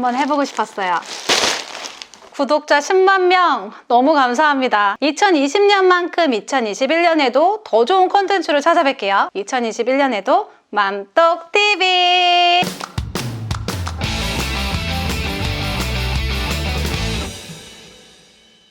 한번 해보고 싶었어요. 구독자 10만 명 너무 감사합니다. 2020년만큼 2021년에도 더 좋은 콘텐츠로 찾아뵐게요. 2021년에도 맘떡TV!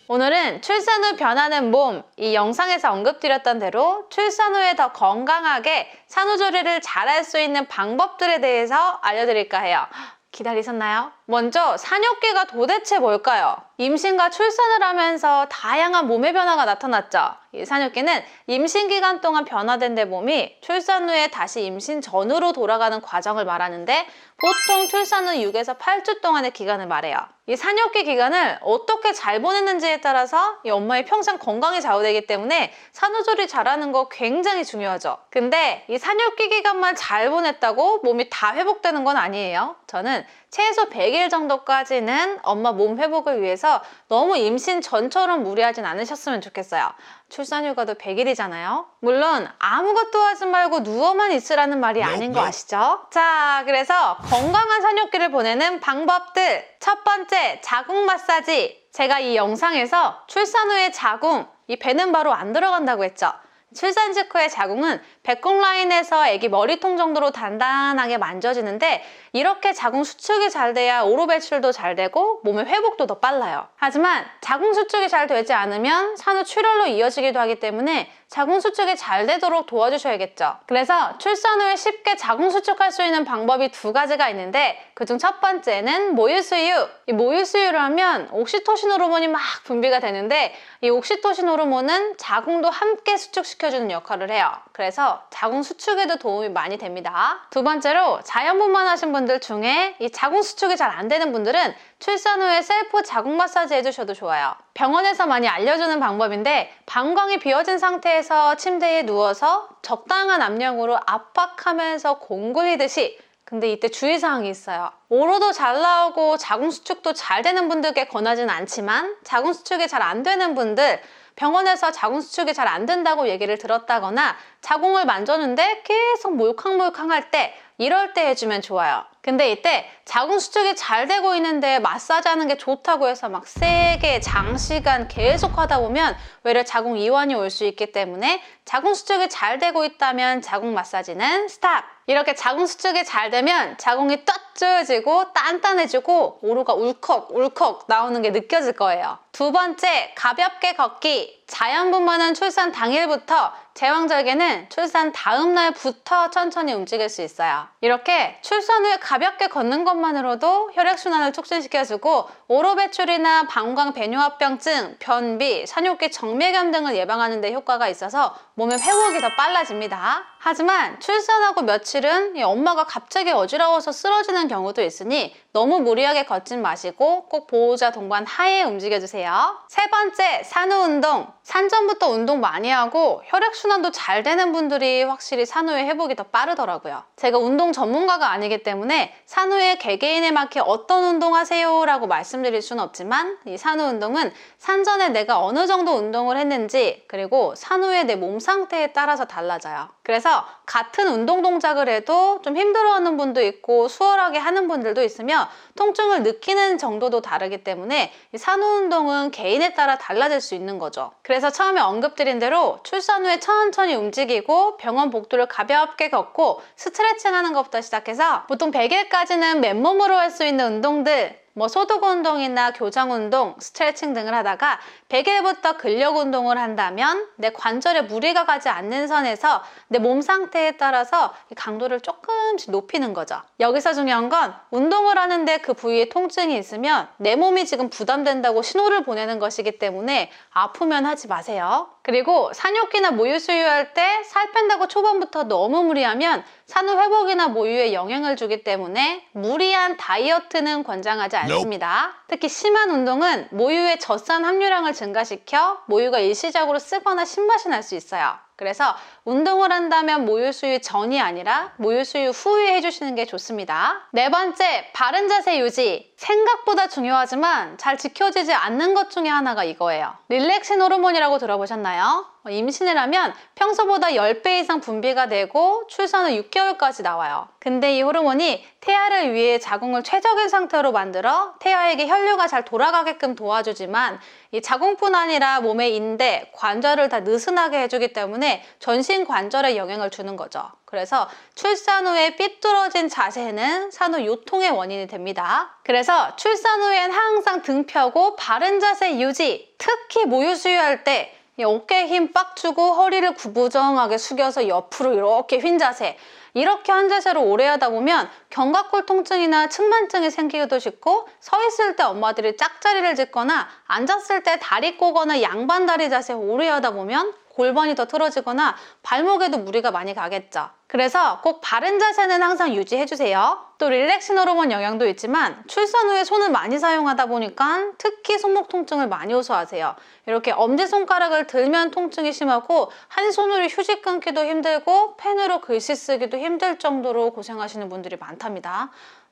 오늘은 출산 후 변하는 몸, 이 영상에서 언급드렸던 대로 출산 후에 더 건강하게 산후조리를 잘할 수 있는 방법들에 대해서 알려드릴까 해요. 기다리셨나요? 먼저 산욕기가 도대체 뭘까요? 임신과 출산을 하면서 다양한 몸의 변화가 나타났죠. 이 산욕기는 임신 기간 동안 변화된 내 몸이 출산 후에 다시 임신 전으로 돌아가는 과정을 말하는데 보통 출산 후 6에서 8주 동안의 기간을 말해요. 이 산욕기 기간을 어떻게 잘 보냈는지에 따라서 이 엄마의 평생 건강이 좌우되기 때문에 산후조리 잘하는 거 굉장히 중요하죠. 근데 이 산욕기 기간만 잘 보냈다고 몸이 다 회복되는 건 아니에요. 저는 최소 100일 정도까지는 엄마 몸 회복을 위해서 너무 임신 전처럼 무리하진 않으셨으면 좋겠어요. 출산 휴가도 100일이잖아요. 물론 아무것도 하지 말고 누워만 있으라는 말이 아닌 거 아시죠? 자, 그래서 건강한 산욕기를 보내는 방법들. 첫 번째, 자궁 마사지. 제가 이 영상에서 출산 후에 자궁, 이 배는 바로 안 들어간다고 했죠. 출산 직후의 자궁은 배꼽 라인에서 아기 머리통 정도로 단단하게 만져지는데 이렇게 자궁 수축이 잘 돼야 오로 배출도 잘 되고 몸의 회복도 더 빨라요. 하지만 자궁 수축이 잘 되지 않으면 산후 출혈로 이어지기도 하기 때문에 자궁 수축이 잘 되도록 도와주셔야겠죠. 그래서 출산 후에 쉽게 자궁 수축할 수 있는 방법이 두 가지가 있는데 그중 첫 번째는 모유 수유. 이 모유 수유를 하면 옥시토신 호르몬이 막 분비가 되는데 이 옥시토신 호르몬은 자궁도 함께 수축시켜주는 역할을 해요. 그래서 자궁 수축에도 도움이 많이 됩니다. 두 번째로 자연분만 하신 분들 중에 이 자궁 수축이 잘 안 되는 분들은 출산 후에 셀프 자궁 마사지 해주셔도 좋아요. 병원에서 많이 알려주는 방법인데 방광이 비어진 상태에서 침대에 누워서 적당한 압력으로 압박하면서 공굴리듯이 근데 이때 주의사항이 있어요. 오로도 잘 나오고 자궁 수축도 잘 되는 분들께 권하진 않지만 자궁 수축이 잘 안 되는 분들 병원에서 자궁 수축이 잘 안 된다고 얘기를 들었다거나 자궁을 만졌는데 계속 몰캉몰캉할 때 이럴 때 해주면 좋아요. 근데 이때 자궁 수축이 잘 되고 있는데 마사지 하는 게 좋다고 해서 막 세게 장시간 계속 하다 보면 외려 자궁 이완이 올 수 있기 때문에 자궁 수축이 잘 되고 있다면 자궁 마사지는 스탑! 이렇게 자궁 수축이 잘 되면 자궁이 ጧ 조여지고 단단해지고 오로가 울컥 울컥 나오는 게 느껴질 거예요. 두 번째, 가볍게 걷기. 자연분만은 출산 당일부터 제왕절개는 출산 다음 날부터 천천히 움직일 수 있어요. 이렇게 출산 후에 가볍게 걷는 것만으로도 혈액순환을 촉진시켜주고 오로 배출이나 방광 배뇨합병증, 변비, 산욕기 정맥염 등을 예방하는 데 효과가 있어서 몸의 회복이 더 빨라집니다. 하지만 출산하고 며칠은 이 엄마가 갑자기 어지러워서 쓰러지는 경우도 있으니 너무 무리하게 걷진 마시고 꼭 보호자 동반 하에 움직여주세요. 세 번째, 산후 운동. 산전부터 운동 많이 하고 혈액순환도 잘 되는 분들이 확실히 산후의 회복이 더 빠르더라고요. 제가 운동 전문가가 아니기 때문에 산후에 개개인에 맞게 어떤 운동 하세요 라고 말씀드릴 수는 없지만 이 산후 운동은 산전에 내가 어느 정도 운동을 했는지 그리고 산후의 내몸 상태에 따라서 달라져요. 그래서 같은 운동 동작을 해도 좀 힘들어하는 분도 있고 수월하게 하는 분들도 있으며 통증을 느끼는 정도도 다르기 때문에 이 산후 운동은 개인에 따라 달라질 수 있는 거죠. 그래서 처음에 언급드린 대로 출산 후에 천천히 움직이고 병원 복도를 가볍게 걷고 스트레칭 하는 것부터 시작해서 보통 100일까지는 맨몸으로 할 수 있는 운동들 뭐 소독 운동이나 교정 운동, 스트레칭 등을 하다가 100일부터 근력 운동을 한다면 내 관절에 무리가 가지 않는 선에서 내 몸 상태에 따라서 강도를 조금씩 높이는 거죠. 여기서 중요한 건 운동을 하는데 그 부위에 통증이 있으면 내 몸이 지금 부담된다고 신호를 보내는 것이기 때문에 아프면 하지 마세요. 그리고 산욕기나 모유 수유할 때 살 뺀다고 초반부터 너무 무리하면 산후 회복이나 모유에 영향을 주기 때문에 무리한 다이어트는 권장하지 않습니다. 특히 심한 운동은 모유의 젖산 함유량을 증가시켜 모유가 일시적으로 쓰거나 신맛이 날 수 있어요. 그래서 운동을 한다면 모유 수유 전이 아니라 모유 수유 후에 해주시는 게 좋습니다. 네 번째, 바른 자세 유지. 생각보다 중요하지만 잘 지켜지지 않는 것 중에 하나가 이거예요. 릴렉신 호르몬이라고 들어보셨나요? 어, 임신을 하면 평소보다 10배 이상 분비가 되고 출산 후 6개월까지 나와요. 근데 이 호르몬이 태아를 위해 자궁을 최적의 상태로 만들어 태아에게 혈류가 잘 돌아가게끔 도와주지만 이 자궁뿐 아니라 몸의 인대, 관절을 다 느슨하게 해주기 때문에 전신 관절에 영향을 주는 거죠. 그래서 출산 후에 삐뚤어진 자세는 산후 요통의 원인이 됩니다. 그래서 출산 후엔 항상 등 펴고 바른 자세 유지, 특히 모유 수유할 때이 어깨에 힘 빡 주고 허리를 구부정하게 숙여서 옆으로 이렇게 휜 자세. 이렇게 한 자세로 오래 하다 보면 견갑골 통증이나 측만증이 생기기도 쉽고 서 있을 때 엄마들이 짝자리를 짓거나 앉았을 때 다리 꼬거나 양반 다리 자세 오래 하다 보면 골반이 더 틀어지거나 발목에도 무리가 많이 가겠죠. 그래서 꼭 바른 자세는 항상 유지해주세요. 또 릴렉신 호르몬 영향도 있지만 출산 후에 손을 많이 사용하다 보니까 특히 손목 통증을 많이 호소하세요. 이렇게 엄지손가락을 들면 통증이 심하고 한 손으로 휴지 끊기도 힘들고 펜으로 글씨 쓰기도 힘들 정도로 고생하시는 분들이 많답니다.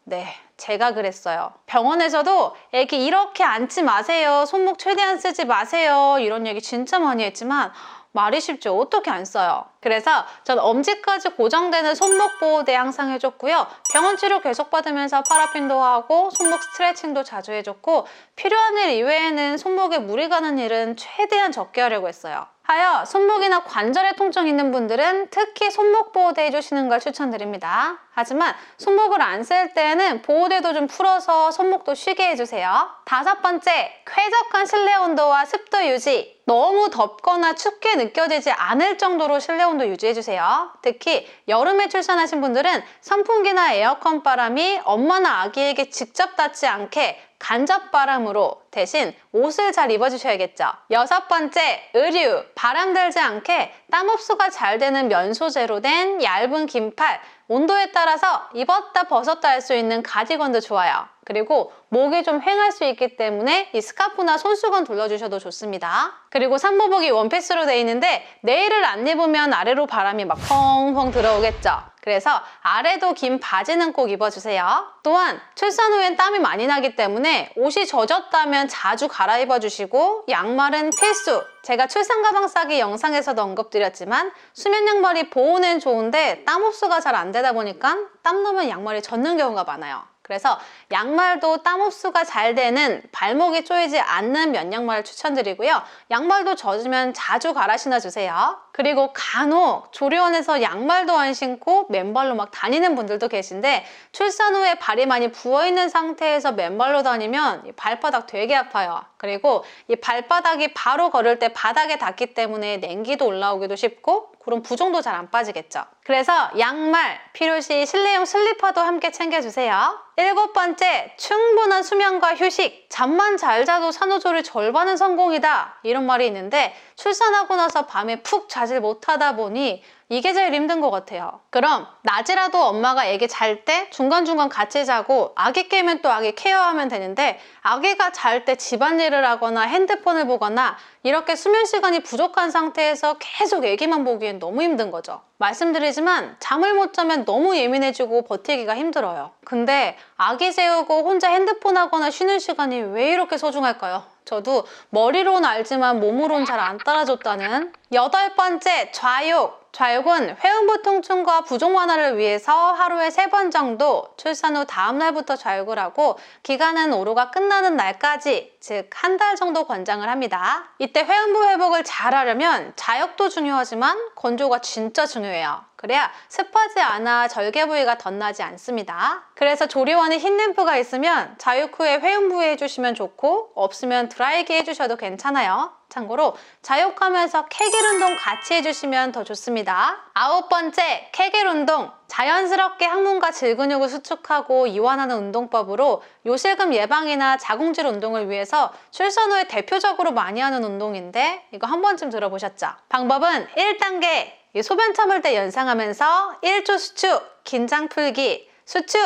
네, 제가 그랬어요. 병원에서도 애기 이렇게 앉지 마세요. 손목 최대한 쓰지 마세요. 이런 얘기 진짜 많이 했지만 말이 쉽죠. 어떻게 안 써요? 그래서 전 엄지까지 고정되는 손목 보호대 항상 해줬고요. 병원 치료 계속 받으면서 파라핀도 하고 손목 스트레칭도 자주 해줬고 필요한 일 이외에는 손목에 무리 가는 일은 최대한 적게 하려고 했어요. 하여 손목이나 관절에 통증 있는 분들은 특히 손목 보호대 해주시는 걸 추천드립니다. 하지만 손목을 안 쓸 때는 보호대도 좀 풀어서 손목도 쉬게 해주세요. 다섯 번째, 쾌적한 실내 온도와 습도 유지. 너무 덥거나 춥게 느껴지지 않을 정도로 실내 온도 유지해주세요. 특히 여름에 출산하신 분들은 선풍기나 에어컨 바람이 엄마나 아기에게 직접 닿지 않게 간접바람으로 대신 옷을 잘 입어주셔야겠죠. 여섯 번째, 의류. 바람 들지 않게 땀 흡수가 잘 되는 면 소재로 된 얇은 긴팔. 온도에 따라서 입었다 벗었다 할 수 있는 가디건도 좋아요. 그리고 목이 좀 휑할 수 있기 때문에 이 스카프나 손수건 둘러주셔도 좋습니다. 그리고 산모복이 원피스로 되어 있는데 내일을 안 입으면 아래로 바람이 막 펑펑 들어오겠죠. 그래서 아래도 긴 바지는 꼭 입어주세요. 또한 출산 후엔 땀이 많이 나기 때문에 옷이 젖었다면 자주 갈아입어 주시고 양말은 필수. 제가 출산 가방 싸기 영상에서도 언급드렸지만 수면 양말이 보호는 좋은데 땀 흡수가 잘 안 되다 보니까 땀 나면 양말이 젖는 경우가 많아요. 그래서 양말도 땀 흡수가 잘 되는 발목이 쪼이지 않는 면 양말을 추천드리고요. 양말도 젖으면 자주 갈아 신어주세요. 그리고 간혹 조리원에서 양말도 안 신고 맨발로 막 다니는 분들도 계신데 출산 후에 발이 많이 부어있는 상태에서 맨발로 다니면 이 발바닥 되게 아파요. 그리고 이 발바닥이 바로 걸을 때 바닥에 닿기 때문에 냉기도 올라오기도 쉽고 그런 부종도 잘 안 빠지겠죠. 그래서 양말, 필요시 실내용 슬리퍼도 함께 챙겨주세요. 일곱 번째, 충분한 수면과 휴식. 잠만 잘 자도 산후조리 절반은 성공이다. 이런 말이 있는데 출산하고 나서 밤에 푹 자질 못하다 보니 이게 제일 힘든 것 같아요. 그럼 낮이라도 엄마가 애기 잘 때 중간중간 같이 자고 아기 깨면 또 아기 케어하면 되는데 아기가 잘 때 집안일을 하거나 핸드폰을 보거나 이렇게 수면 시간이 부족한 상태에서 계속 애기만 보기엔 너무 힘든 거죠. 말씀드리지만 잠을 못 자면 너무 예민해지고 버티기가 힘들어요. 근데 아기 재우고 혼자 핸드폰 하거나 쉬는 시간이 왜 이렇게 소중할까요? 저도 머리로는 알지만 몸으로는 잘안 따라줬다는 여덟 번째 좌욕 좌욕은 회음부 통증과 부종 완화를 위해서 하루에 세 번 정도 출산 후 다음 날부터 좌욕을 하고 기간은 오로가 끝나는 날까지 즉 한 달 정도 권장을 합니다. 이때 회음부 회복을 잘 하려면 좌욕도 중요하지만 건조가 진짜 중요해요. 그래야 습하지 않아 절개 부위가 덧나지 않습니다. 그래서 조리원에 흰 램프가 있으면 자육 후에 회음부에 해주시면 좋고 없으면 드라이기 해주셔도 괜찮아요. 참고로 자욕하면서 케겔 운동 같이 해주시면 더 좋습니다. 아홉 번째, 케겔 운동. 자연스럽게 항문과 질근육을 수축하고 이완하는 운동법으로 요실금 예방이나 자궁질 운동을 위해서 출산 후에 대표적으로 많이 하는 운동인데 이거 한 번쯤 들어보셨죠? 방법은 1단계 이 소변 참을 때 연상하면서 1초 수축, 긴장 풀기, 수축,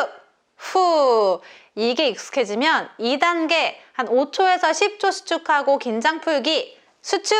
후 이게 익숙해지면 2단계 한 5초에서 10초 수축하고 긴장 풀기, 수축,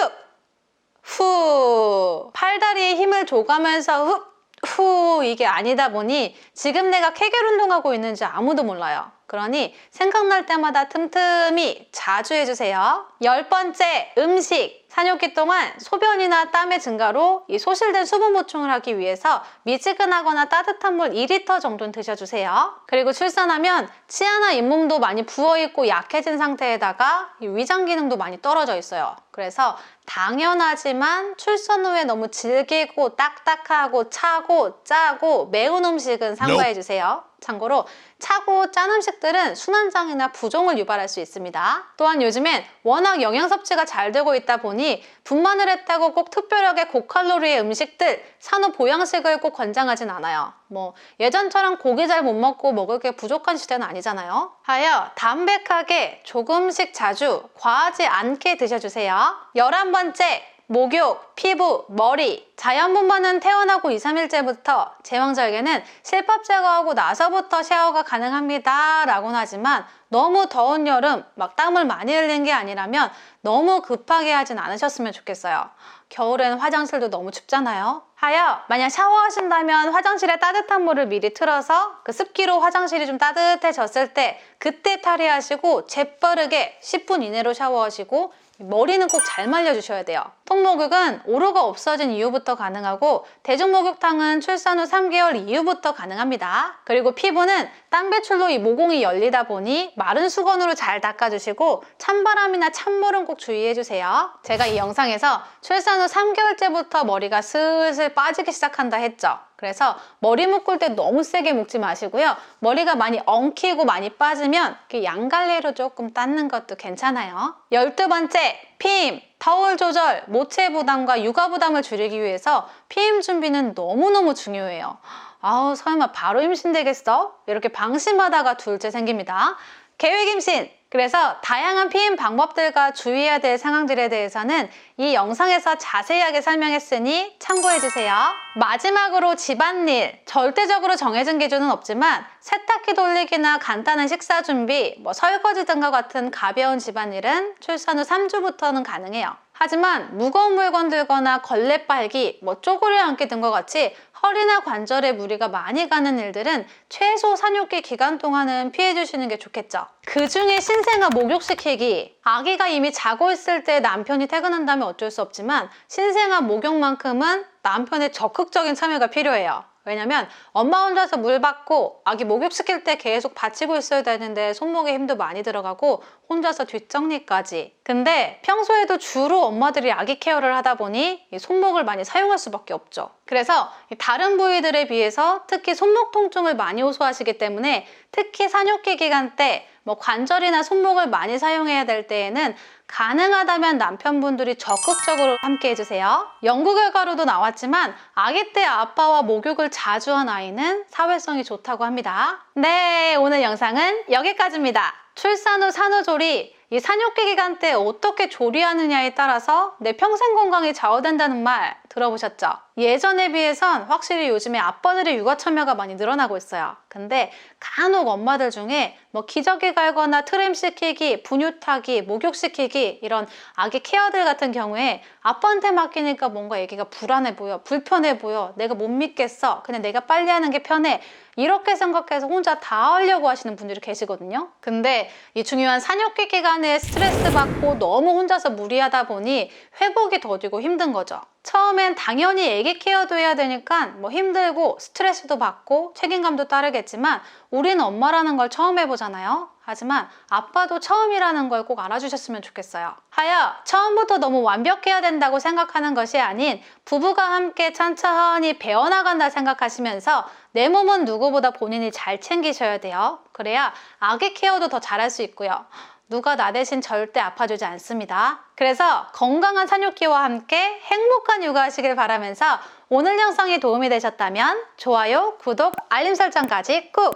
후 팔다리에 힘을 줘가면서 후, 후 이게 아니다 보니 지금 내가 케겔 운동하고 있는지 아무도 몰라요. 그러니 생각날 때마다 틈틈이 자주 해주세요. 열 번째, 음식. 산욕기 동안 소변이나 땀의 증가로 이 소실된 수분 보충을 하기 위해서 미지근하거나 따뜻한 물 2리터 정도는 드셔주세요. 그리고 출산하면 치아나 잇몸도 많이 부어있고 약해진 상태에다가 이 위장 기능도 많이 떨어져 있어요. 그래서 당연하지만 출산 후에 너무 질기고 딱딱하고 차고 짜고 매운 음식은 삼가해 주세요. 참고로 차고 짠 음식들은 순환장애나 부종을 유발할 수 있습니다. 또한 요즘엔 워낙 영양 섭취가 잘 되고 있다 보니 분만을 했다고 꼭 특별하게 고칼로리의 음식들, 산후 보양식을 꼭 권장하진 않아요. 뭐 예전처럼 고기 잘 못 먹고 먹을 게 부족한 시대는 아니잖아요. 하여 담백하게 조금씩 자주 과하지 않게 드셔주세요. 열한 번째 목욕, 피부, 머리, 자연분만은 태어나고 2, 3일째부터 제왕절개는 실밥 제거하고 나서부터 샤워가 가능합니다 라고는 하지만 너무 더운 여름 막 땀을 많이 흘린 게 아니라면 너무 급하게 하진 않으셨으면 좋겠어요. 겨울엔 화장실도 너무 춥잖아요. 하여 만약 샤워하신다면 화장실에 따뜻한 물을 미리 틀어서 그 습기로 화장실이 좀 따뜻해졌을 때 그때 탈의하시고 재빠르게 10분 이내로 샤워하시고 머리는 꼭 잘 말려주셔야 돼요. 통목욕은 오로가 없어진 이후부터 가능하고 대중목욕탕은 출산 후 3개월 이후부터 가능합니다. 그리고 피부는 땀 배출로 이 모공이 열리다 보니 마른 수건으로 잘 닦아주시고 찬바람이나 찬물은 꼭 주의해주세요. 제가 이 영상에서 출산 후 3개월째부터 머리가 슬슬 빠지기 시작한다 했죠. 그래서 머리 묶을 때 너무 세게 묶지 마시고요. 머리가 많이 엉키고 많이 빠지면 양갈래로 조금 닦는 것도 괜찮아요. 열두 번째, 피임. 타올 조절, 모체 부담과 육아 부담을 줄이기 위해서 피임 준비는 너무너무 중요해요. 아우, 설마 바로 임신되겠어? 이렇게 방심하다가 둘째 생깁니다. 계획 임신! 그래서 다양한 피임 방법들과 주의해야 될 상황들에 대해서는 이 영상에서 자세하게 설명했으니 참고해주세요. 마지막으로 집안일. 절대적으로 정해진 기준은 없지만 세탁기 돌리기나 간단한 식사 준비, 뭐 설거지 등과 같은 가벼운 집안일은 출산 후 3주부터는 가능해요. 하지만 무거운 물건 들거나 걸레 빨기, 뭐 쪼그려 앉기 등과 같이 허리나 관절에 무리가 많이 가는 일들은 최소 산육기 기간 동안은 피해 주시는 게 좋겠죠. 그 중에 신생아 목욕시키기. 아기가 이미 자고 있을 때 남편이 퇴근한다면 어쩔 수 없지만 신생아 목욕만큼은 남편의 적극적인 참여가 필요해요. 왜냐면 엄마 혼자서 물 받고 아기 목욕시킬 때 계속 받치고 있어야 되는데 손목에 힘도 많이 들어가고 혼자서 뒷정리까지. 근데 평소에도 주로 엄마들이 아기 케어를 하다 보니 이 손목을 많이 사용할 수밖에 없죠. 그래서 이 다른 부위들에 비해서 특히 손목 통증을 많이 호소하시기 때문에 특히 산육기 기간 때 뭐 관절이나 손목을 많이 사용해야 될 때에는 가능하다면 남편분들이 적극적으로 함께 해주세요. 연구 결과로도 나왔지만 아기 때 아빠와 목욕을 자주 한 아이는 사회성이 좋다고 합니다. 네, 오늘 영상은 여기까지입니다. 출산 후 산후조리, 이 산육기 기간 때 어떻게 조리하느냐에 따라서 내 평생 건강이 좌우된다는 말 들어보셨죠? 예전에 비해선 확실히 요즘에 아빠들의 육아 참여가 많이 늘어나고 있어요. 근데 간혹 엄마들 중에 뭐 기저귀 갈거나 트림 시키기, 분유 타기, 목욕 시키기 이런 아기 케어들 같은 경우에 아빠한테 맡기니까 뭔가 애기가 불안해 보여, 불편해 보여, 내가 못 믿겠어, 그냥 내가 빨리 하는 게 편해. 이렇게 생각해서 혼자 다 하려고 하시는 분들이 계시거든요. 근데 이 중요한 산육기 기간 에 스트레스 받고 너무 혼자서 무리하다 보니 회복이 더디고 힘든 거죠. 처음엔 당연히 애기 케어도 해야 되니까 뭐 힘들고 스트레스도 받고 책임감도 따르겠지만 우리는 엄마라는 걸 처음 해보잖아요. 하지만 아빠도 처음이라는 걸 꼭 알아주셨으면 좋겠어요. 하여 처음부터 너무 완벽해야 된다고 생각하는 것이 아닌 부부가 함께 천천히 배워나간다 생각하시면서 내 몸은 누구보다 본인이 잘 챙기셔야 돼요. 그래야 아기 케어도 더 잘할 수 있고요. 누가 나 대신 절대 아파주지 않습니다. 그래서 건강한 산육기와 함께 행복한 육아하시길 바라면서 오늘 영상이 도움이 되셨다면 좋아요, 구독, 알림 설정까지 꾹!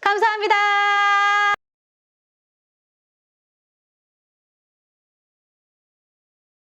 감사합니다.